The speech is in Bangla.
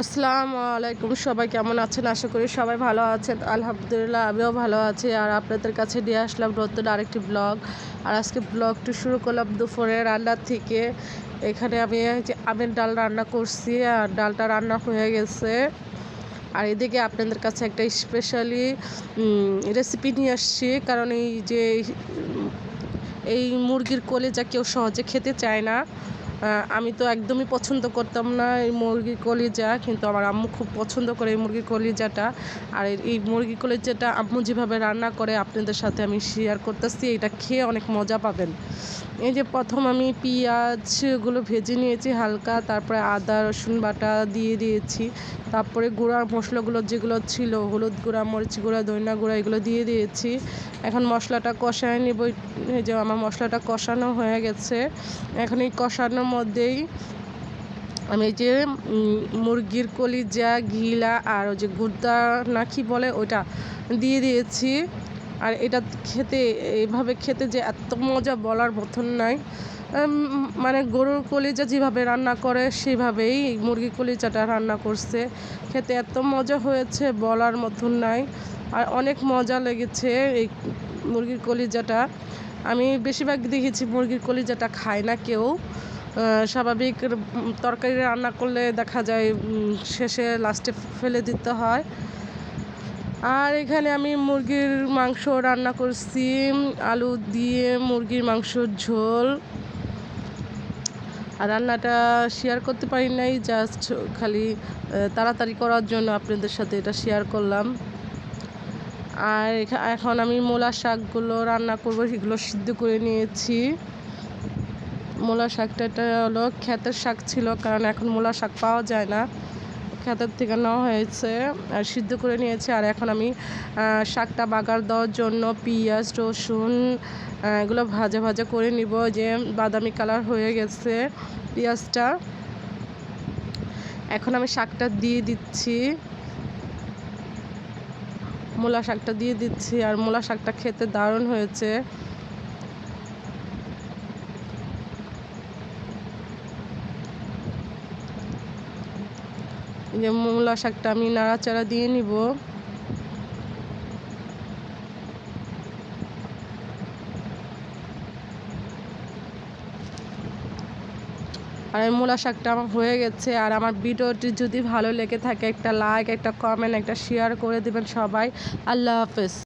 আসসালামু আলাইকুম, সবাই কেমন আছেন? আশা করি সবাই ভালো আছেন। আলহামদুলিল্লাহ, আমিও ভালো আছি। আর আপনাদের কাছে নিয়ে আসলাম নতুন আরেকটি ব্লগ আর আজকে ব্লগটি শুরু করলাম দুপুরে রান্নার থেকে। এখানে আমি যে আমের ডাল রান্না করছি, আর ডালটা রান্না হয়ে গেছে। আর এদিকে আপনাদের কাছে একটা স্পেশালি রেসিপি নিয়ে আসছি। কারণ এই যে, এই মুরগির কলেজা কেউ সহজে খেতে চায় না। আমি তো একদমই পছন্দ করতাম না এই মুরগির কলিজা, কিন্তু আমার আম্মু খুব পছন্দ করে এই মুরগির কলিজাটা। আর এই মুরগির কলিজাটা আম্মু যেভাবে রান্না করে আপনাদের সাথে আমি শেয়ার করতেছি, এটা খেয়ে অনেক মজা পাবেন। এই যে প্রথম আমি পেঁয়াজগুলো ভেজে নিয়েছি হালকা, তারপরে আদা, রসুন বাটা দিয়ে দিয়েছি, তারপরে গুঁড়ার মশলাগুলো যেগুলো ছিল, হলুদ গুঁড়া, মরিচ গুঁড়া দইনা গুঁড়া, এগুলো দিয়ে দিয়েছি। এখন মশলাটা কষায় নিব, এই যে আমার মশলাটা কষানো হয়ে গেছে। এখন এই কষানোর মধ্যেই আমি এই যে মুরগির কলিজা ঘিলা আর ওই যে গুদ্দা না কি বলে ওটা দিয়ে দিয়েছি। আর এটা খেতে, এভাবে খেতে যে এত মজা বলার মতন নাই। মানে গরুর কলিজা যেভাবে রান্না করে সেভাবেই মুরগির কলিজাটা রান্না করছে। খেতে এত মজা হয়েছে বলার মতন নাই। আর অনেক মজা লেগেছে এই মুরগির কলিজাটা আমি বেশিরভাগ দেখেছি মুরগির কলিজাটা খায় না কেউ। স্বাভাবিক তরকারি রান্না করলে দেখা যায় শেষে লাস্টে ফেলে দিতে হয়। আর এখানে আমি মুরগির মাংস রান্না করছি, আলু দিয়ে মুরগির মাংসর ঝোল। আর রান্নাটা শেয়ার করতে পারি নাই জাস্ট খালি তাড়াতাড়ি করার জন্য আপনাদের সাথে এটা শেয়ার করলাম। আর এখন আমি মূলা শাকগুলো রান্না করব, সেগুলো সিদ্ধ করে নিয়েছি। মূলা শাকটা এটা হলো ক্ষেতের শাক ছিল, কারণ এখন মূলা শাক পাওয়া যায় না। ক্ষেতের থেকে নেওয়া হয়েছে, আর সিদ্ধ করে নিয়েছে, আর এখন আমি শাকটা বাগার দেওয়ার জন্য পিঁয়াজ, রসুন এগুলো ভাজা ভাজা করে নিব যে বাদামি কালার হয়ে গেছে পেঁয়াজটা। এখন আমি শাকটা দিয়ে দিচ্ছি। মূলা শাকটা দিয়ে দিচ্ছি, আর মূলা শাকটা খেতে দারুণ হয়েছে। যে মূলা শাকটা আমি নাড়াচাড়া দিয়ে নিব। আর এই মূলা শাকটা আমার হয়ে গেছে। আর আমার ভিডিওটি যদি ভালো লেগে থাকে, একটা লাইক একটা কমেন্ট একটা শেয়ার করে দেবেন সবাই। আল্লাহ হাফেজ।